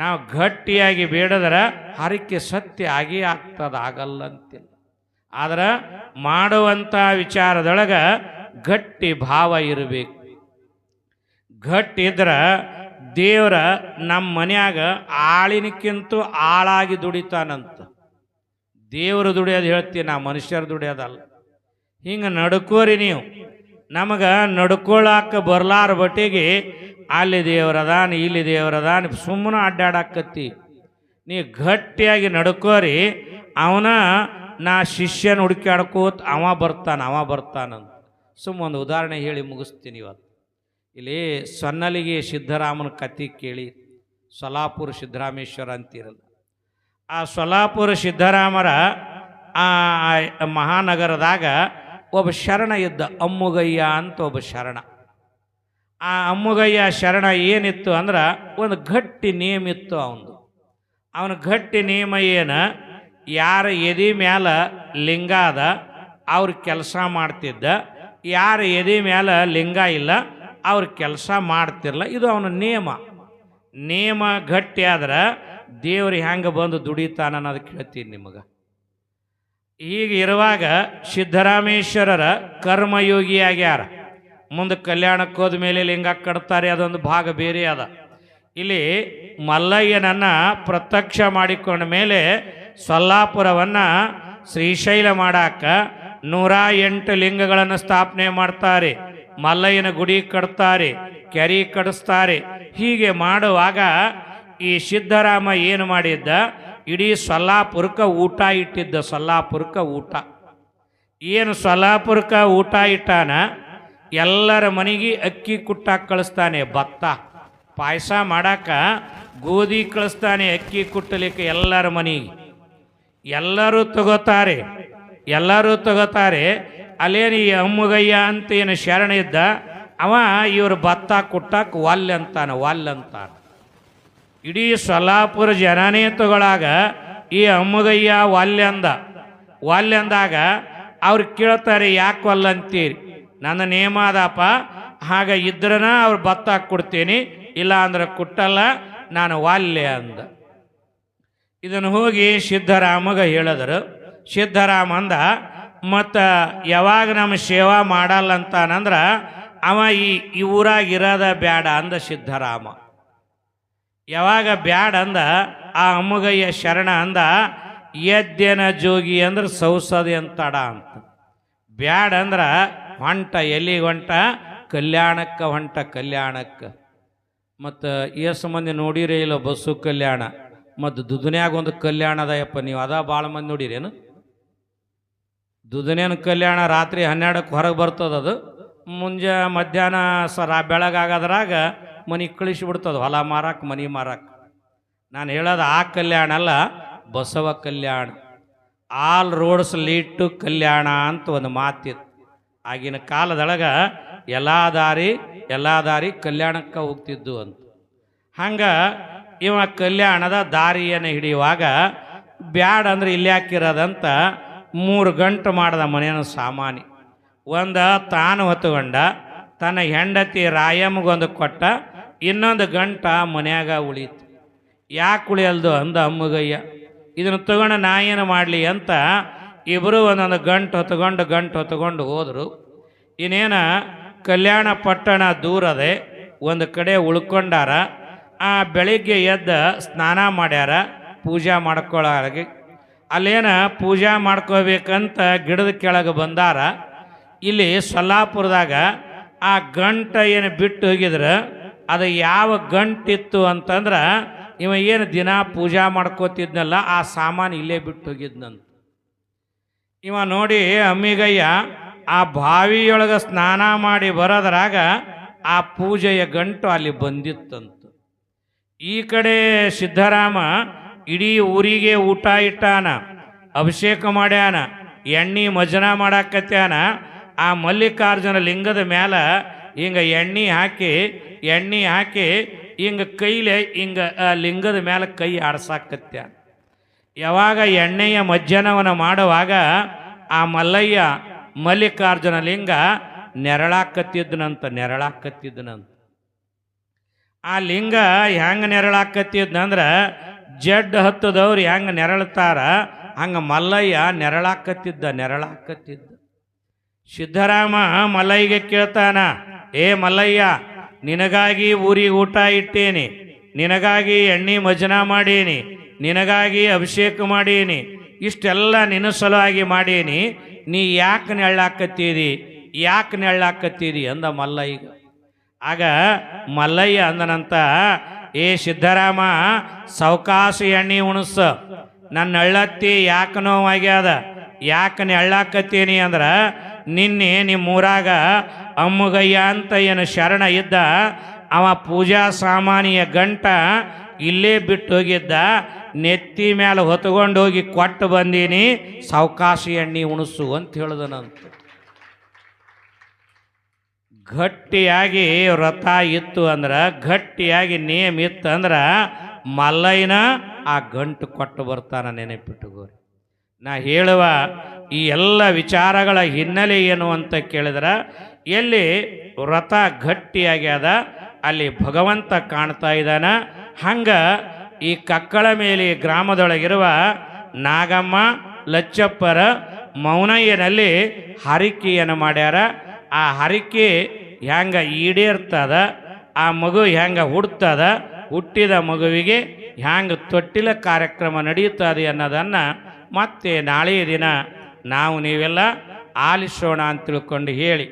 ನಾವು ಗಟ್ಟಿಯಾಗಿ ಬೇಡದ್ರೆ ಹರಕೆ ಸತ್ಯ ಆಗಿ ಆಗ್ತದ ಆಗಲ್ಲ ಆದ್ರೆ ಮಾಡುವಂಥ ವಿಚಾರದೊಳಗ ಗಟ್ಟಿ ಭಾವ ಇರಬೇಕು. ಗಟ್ಟಿ ಇದ್ರ ದೇವ್ರ ನಮ್ಮ ಮನ್ಯಾಗ ಆಳಿನಕ್ಕಿಂತ ಆಳಾಗಿ ದುಡಿತಾನಂತ. ದೇವರು ದುಡಿಯೋದು ಹೇಳ್ತೀನಿ ನಾ ಮನುಷ್ಯರು ದುಡಿಯೋದಲ್ಲ. ಹಿಂಗೆ ನಡ್ಕೋರಿ ನೀವು. ನಮಗೆ ನಡ್ಕೊಳ್ಳಾಕ ಬರ್ಲಾರ ಬಟ್ಟಿಗೆ ಅಲ್ಲಿ ದೇವ್ರದಾನ ಇಲ್ಲಿ ದೇವ್ರದಾನ ಸುಮ್ಮನೆ ಅಡ್ಡಾಡಾಕತ್ತಿ. ನೀ ಗಟ್ಟಿಯಾಗಿ ನಡ್ಕೋರಿ, ಅವನ ನಾ ಶಿಷ್ಯನ ಹುಡುಕಾಡ್ಕೋತ ಅವ ಬರ್ತಾನ, ಅವ ಬರ್ತಾನಂತ. ಸುಮ್ಮ ಒಂದು ಉದಾಹರಣೆ ಹೇಳಿ ಮುಗಿಸ್ತೀನಿ ಇವತ್ತು. ಇಲ್ಲಿ ಸೊನ್ನಲಿಗೆ ಸಿದ್ದರಾಮನ ಕತೆ ಕೇಳಿ, ಸೊಲಾಪುರ ಸಿದ್ದರಾಮೇಶ್ವರ ಅಂತಿರಲ್ಲ. ಆ ಸೊಲಾಪುರ ಸಿದ್ದರಾಮರ ಆ ಮಹಾನಗರದಾಗ ಒಬ್ಬ ಶರಣ ಇದ್ದ, ಅಮ್ಮುಗಯ್ಯ ಅಂತ ಒಬ್ಬ ಶರಣ. ಆ ಅಮ್ಮುಗಯ್ಯ ಶರಣ ಏನಿತ್ತು ಅಂದ್ರೆ ಒಂದು ಗಟ್ಟಿ ನೇಮ ಇತ್ತು ಅವನದು ಅವನ ಗಟ್ಟಿ ನೇಮ ಏನು? ಯಾರ ಎದೆ ಮ್ಯಾಲ ಲಿಂಗ ಅದ, ಅವ್ರ ಕೆಲಸ ಮಾಡ್ತಿದ್ದ. ಯಾರ ಎದೆ ಮ್ಯಾಲ ಲಿಂಗ ಇಲ್ಲ, ಅವ್ರ ಕೆಲಸ ಮಾಡ್ತಿರಲ್ಲ ಇದು ಅವನ ನೇಮ. ನೇಮ ಗಟ್ಟಿ ಆದ್ರೆ ದೇವ್ರು ಹೆಂಗೆ ಬಂದು ದುಡಿತಾನ ಅನ್ನೋದು ಕೇಳ್ತೀನಿ ನಿಮಗೆ. ಈಗ ಇರುವಾಗ ಸಿದ್ದರಾಮೇಶ್ವರರ ಕರ್ಮಯೋಗಿ ಆಗ್ಯಾರ ಮುಂದೆ ಕಲ್ಯಾಣಕ್ಕೆ ಹೋದ ಮೇಲೆ ಲಿಂಗ ಕಟ್ತಾರೆ ಅದೊಂದು ಭಾಗ ಬೇರೆ ಅದ. ಇಲ್ಲಿ ಮಲ್ಲಯ್ಯನನ್ನು ಪ್ರತ್ಯಕ್ಷ ಮಾಡಿಕೊಂಡ ಮೇಲೆ ಸೊಲ್ಲಾಪುರವನ್ನು ಶ್ರೀಶೈಲ ಮಾಡಾಕ ನೂರ ಎಂಟು ಲಿಂಗಗಳನ್ನು ಸ್ಥಾಪನೆ ಮಾಡ್ತಾರೆ. ಮಲ್ಲಯ್ಯನ ಗುಡಿ ಕಟ್ತಾರೆ, ಕೆರಿ ಕಡಿಸ್ತಾರೆ. ಹೀಗೆ ಮಾಡುವಾಗ ಈ ಸಿದ್ದರಾಮ ಏನು ಮಾಡಿದ್ದ? ಇಡೀ ಸೊಲ್ಲಾಪುರಕ್ಕೆ ಊಟ ಇಟ್ಟಿದ್ದ, ಸೊಲ್ಲಾಪುರಕ್ಕೆ ಊಟ. ಏನು ಸೊಲ್ಲಾಪುರಕ್ಕೆ ಊಟ ಇಟ್ಟಾನ? ಎಲ್ಲರ ಮನೆಗೆ ಅಕ್ಕಿ ಕುಟ್ಟಾಕ ಕಳಿಸ್ತಾನೆ, ಭತ್ತ. ಪಾಯಸ ಮಾಡಾಕ ಗೋಧಿ ಕಳಿಸ್ತಾನೆ ಅಕ್ಕಿ ಕುಟ್ಟಲಿಕ್ಕೆ ಎಲ್ಲರ ಮನೆಗೆ. ಎಲ್ಲರೂ ತಗೋತಾರೆ ಎಲ್ಲರೂ ತಗೋತಾರೆ. ಅಲ್ಲೇನು ಈ ಅಮ್ಮಗಯ್ಯ ಅಂತ ಏನು ಶರಣ ಇದ್ದ, ಅವ ಇವ್ರ ಭತ್ತ ಕುಟ್ಟಾಕ ವಾಲ್ ಅಂತಾನ ವಾಲ್ ಅಂತಾನ. ಇಡೀ ಸೊಲ್ಲಾಪುರ ಜನನೇ ತಗೊಳಾಗ ಈ ಅಮ್ಮಗಯ್ಯ ವಾಲ್ಯ ಅಂದ. ಅವ್ರು ಕೇಳ್ತಾರೆ, ಯಾಕೆ ವಲ್ಲ ಅಂತೀರಿ? ನನ್ನ ನೇಮ ಅದಪ್ಪ ಹಾಗೆ ಇದ್ರನ ಅವ್ರು ಭತ್ತ ಕೊಡ್ತೀನಿ ಇಲ್ಲ ಅಂದ್ರೆ ಕುಟ್ಟಲ್ಲ, ನಾನು ವಾಲ್ಯ ಅಂದ. ಇದನ್ನು ಹೋಗಿ ಸಿದ್ದರಾಮಗ ಹೇಳಿದರು. ಸಿದ್ಧರಾಮ ಅಂದ, ಮತ್ತು ಯಾವಾಗ ನಮ್ಮ ಸೇವಾ ಮಾಡಲ್ಲ ಅಂತಾನಂದ್ರೆ ಅವ ಈ ಈ ಊರಾಗ ಇರೋದ ಬ್ಯಾಡ ಅಂದ ಸಿದ್ಧರಾಮ. ಯಾವಾಗ ಬ್ಯಾಡ ಅಂದ, ಆ ಅಮ್ಮಗಯ್ಯ ಶರಣ ಅಂದ ಯದ್ಯನ ಜೋಗಿ ಅಂದ್ರೆ ಸೌಸದೆ ಅಂತಡ ಅಂತ. ಬ್ಯಾಡ ಅಂದ್ರ ಹೊಂಟ ಎಲ್ಲಿಗೆ ಹೊಂಟ, ಕಲ್ಯಾಣಕ್ಕೆ ಹೊಂಟ ಕಲ್ಯಾಣಕ್ಕೆ. ಮತ್ತು ಎಷ್ಟು ಮಂದಿ ನೋಡಿರಿ ಇಲ್ಲ ಬಸ್ಸು ಕಲ್ಯಾಣ. ಮತ್ತು ದುದುನ್ಯಾಗ ಒಂದು ಕಲ್ಯಾಣ ಅದಯಪ್ಪ ನೀವು ಅದ ಭಾಳ ಮಂದಿ ನೋಡಿರೇನು? ದುದುನೇನ ಕಲ್ಯಾಣ ರಾತ್ರಿ ಹನ್ನೆರಡಕ್ಕೆ ಹೊರಗೆ ಬರ್ತದದು ಮುಂಜಾ ಮಧ್ಯಾಹ್ನ ಸರ ಬೆಳಗಾಗದ್ರಾಗ ಮನೆ ಕಳಿಸಿಬಿಡ್ತದ ಹೊಲ ಮಾರಕ್ಕೆ ಮನೆ ಮಾರಕ್ಕೆ ನಾನು ಹೇಳೋದು ಆ ಕಲ್ಯಾಣ ಅಲ್ಲ, Basava Kalyana. All roads lead to Kalyana ಅಂತ ಒಂದು ಮಾತಿತ್ತು. ಆಗಿನ ಕಾಲದೊಳಗ ಎಲ್ಲ ದಾರಿ ಎಲ್ಲ ದಾರಿ ಕಲ್ಯಾಣಕ್ಕೆ ಹೋಗ್ತಿದ್ದು ಅಂತ. ಹಂಗೆ ಇವ ಕಲ್ಯಾಣದ ದಾರಿಯನ್ನು ಹಿಡಿಯುವಾಗ ಬ್ಯಾಡ ಅಂದ್ರೆ ಇಲ್ಲಿ ಹಾಕಿರೋದಂತ ಮೂರು ಗಂಟು ಮಾಡಿದ ಮನೆಯನ್ನು ಸಾಮಾನಿ. ಒಂದು ತಾನು ಹೊತ್ತುಕೊಂಡ, ತನ್ನ ಹೆಂಡತಿ ರಾಯಮ್ಮಗೊಂದು ಕೊಟ್ಟ, ಇನ್ನೊಂದು ಗಂಟ ಮನೆಯಾಗ ಉಳೀತು ಯಾಕೆ ಉಳಿಯಲ್ದು ಅಂದ ಅಮ್ಮಗಯ್ಯ. ಇದನ್ನು ತಗೊಂಡು ನಾ ಏನು ಮಾಡಲಿ ಅಂತ ಇಬ್ಬರು ಒಂದೊಂದು ಗಂಟು ಹೊತ್ಕೊಂಡು ಗಂಟು ಹೊತ್ಕೊಂಡು ಹೋದರು. ಇನ್ನೇನ ಕಲ್ಯಾಣ ಪಟ್ಟಣ ದೂರದೆ ಒಂದು ಕಡೆ ಉಳ್ಕೊಂಡಾರ. ಆ ಬೆಳಿಗ್ಗೆ ಎದ್ದ ಸ್ನಾನ ಮಾಡ್ಯಾರ, ಪೂಜೆ ಮಾಡ್ಕೊಳ್ಳಾಗಿ ಅಲ್ಲೇನ ಪೂಜೆ ಮಾಡ್ಕೋಬೇಕಂತ ಗಿಡದ ಕೆಳಗೆ ಬಂದಾರ. ಇಲ್ಲಿ ಸೊಲ್ಲಾಪುರದಾಗ ಆ ಗಂಟ ಏನು ಬಿಟ್ಟು ಹೋಗಿದ್ರೆ, ಅದು ಯಾವ ಗಂಟಿತ್ತು ಅಂತಂದ್ರೆ, ಇವ ಏನು ದಿನ ಪೂಜಾ ಮಾಡ್ಕೋತಿದ್ನಲ್ಲ, ಆ ಸಾಮಾನು ಇಲ್ಲೇ ಬಿಟ್ಟು ಹೋಗಿದ್ನಂತ. ಇವ ನೋಡಿ ಅಮ್ಮಿಗಯ್ಯ, ಆ ಬಾವಿಯೊಳಗೆ ಸ್ನಾನ ಮಾಡಿ ಬರೋದ್ರಾಗ ಆ ಪೂಜೆಯ ಗಂಟು ಅಲ್ಲಿ ಬಂದಿತ್ತಂತ. ಈ ಕಡೆ ಸಿದ್ದರಾಮ ಇಡೀ ಊರಿಗೆ ಊಟ ಇಟ್ಟಾನ, ಅಭಿಷೇಕ ಮಾಡ್ಯಾನ, ಎಣ್ಣೆ ಮಜನ ಮಾಡಾಕತ್ಯಾನ. ಆ ಮಲ್ಲಿಕಾರ್ಜುನ ಲಿಂಗದ ಮ್ಯಾಲ ಹಿಂಗ ಎಣ್ಣೆ ಹಾಕಿ ಎಣ್ಣೆ ಹಾಕಿ ಹಿಂಗ ಕೈಲೆ ಹಿಂಗ, ಆ ಲಿಂಗದ ಮ್ಯಾಲೆ ಕೈ ಆಡ್ಸಾಕತ್ಯಾನ. ಯಾವಾಗ ಎಣ್ಣೆಯ ಮಜ್ಜನವನ್ನು ಮಾಡುವಾಗ ಆ ಮಲ್ಲಯ್ಯ ಮಲ್ಲಿಕಾರ್ಜುನ ಲಿಂಗ ನೆರಳಾಕತ್ತಿದ್ದನಂತ ನೆರಳಾಕತ್ತಿದ್ದನಂತ ಆ ಲಿಂಗ ಹೆಂಗೆ ನೆರಳಾಕತ್ತಿದ್ನಂದ್ರ ಜಡ್ ಹತ್ತದವ್ರು ಹೆಂಗೆ ನೆರಳ್ತಾರ, ಹಂಗೆ ಮಲ್ಲಯ್ಯ ನೆರಳಾಕತ್ತಿದ್ದ ನೆರಳಾಕತ್ತಿದ್ದ. ಸಿದ್ದರಾಮ ಮಲ್ಲಯ್ಯಗೆ ಕೇಳ್ತಾನ, ಏ ಮಲ್ಲಯ್ಯ, ನಿನಗಾಗಿ ಊರಿಗೆ ಊಟ ಇಟ್ಟೇನಿ, ನಿನಗಾಗಿ ಎಣ್ಣೆ ಮಜನ ಮಾಡೀನಿ ನಿನಗಾಗಿ ಅಭಿಷೇಕ ಮಾಡೀನಿ, ಇಷ್ಟೆಲ್ಲ ನಿನ್ನ ಸಲುವಾಗಿ ಮಾಡೀನಿ, ನೀ ಯಾಕೆ ನೆಳ್ಳಾಕತ್ತೀರಿ ಯಾಕೆ ನೆಳ್ಳಾಕತ್ತೀರಿ ಅಂದ ಮಲ್ಲಯ್ಯ. ಆಗ ಮಲ್ಲಯ್ಯ ಅಂದನಂತ ಏ ಸಿದ್ದರಾಮ, ಸೌಕಾಸು ಎಣ್ಣೆ ಉಣಸ, ನನ್ನ ಎಳ್ಳತ್ತಿ ಯಾಕೆ ನೋವಾಗ್ಯದ ಯಾಕೆ ನೆಳ್ಳಾಕತ್ತೀನಿ ಅಂದ್ರ, ನಿನ್ನೆ ನಿಮ್ಮೂರಾಗ ಅಮ್ಮಗಯ್ಯ ಅಂತ ಏನು ಶರಣ ಇದ್ದ, ಅವ ಪೂಜಾ ಸಾಮಾನಿಯ ಗಂಟ ಇಲ್ಲೇ ಬಿಟ್ಟು ಹೋಗಿದ್ದ ನೆತ್ತಿ ಮೇಲೆ ಹೊತ್ಕೊಂಡು ಹೋಗಿ ಕೊಟ್ಟು ಬಂದೀನಿ ಸಾವಕಾಶಿ ಎಣ್ಣೆ ಉಣಸು ಅಂತ ಹೇಳ್ದನಂತ. ಗಟ್ಟಿಯಾಗಿ ವ್ರತ ಇತ್ತು ಅಂದ್ರೆ, ಗಟ್ಟಿಯಾಗಿ ನೇಮ್ ಇತ್ತು ಅಂದ್ರೆ, ಮಲ್ಲಯ್ಯನ ಆ ಗಂಟು ಕೊಟ್ಟು ಬರ್ತಾನ ನೆನಪಿಟ್ಟುಗೋರಿ ನಾ ಹೇಳುವ ಈ ಎಲ್ಲ ವಿಚಾರಗಳ ಹಿನ್ನೆಲೆ ಏನು ಅಂತ ಕೇಳಿದ್ರೆ, ಎಲ್ಲಿ ವ್ರತ ಗಟ್ಟಿಯಾಗ್ಯದ, ಅಲ್ಲಿ ಭಗವಂತ ಕಾಣ್ತಾ ಇದ್ದಾನ, ಹಂಗ ಈ ಕಕ್ಕಳ ಮೇಲೆ ಗ್ರಾಮದೊಳಗಿರುವ ನಾಗಮ್ಮ, ಲಚ್ಚಪ್ಪರ ಮೌನಯ್ಯನಲ್ಲಿ ಹರಿಕೆಯನ್ನು ಮಾಡ್ಯಾರ. ಆ ಹರಿಕೆ ಹೆಂಗ ಈಡೇರ್ತದ, ಆ ಮಗು ಹೆಂಗ ಹುಡ್ತದ, ಹುಟ್ಟಿದ ಮಗುವಿಗೆ ಹ್ಯಾಂಗ ತೊಟ್ಟಿಲ ಕಾರ್ಯಕ್ರಮ ನಡೆಯುತ್ತದೆ ಅನ್ನೋದನ್ನು ಮತ್ತೆ ನಾಳೆಯ ದಿನ ನಾವು ನೀವೆಲ್ಲ ಆಲಿಸೋಣ ಅಂತ ತಿಳ್ಕೊಂಡು ಹೇಳಿ.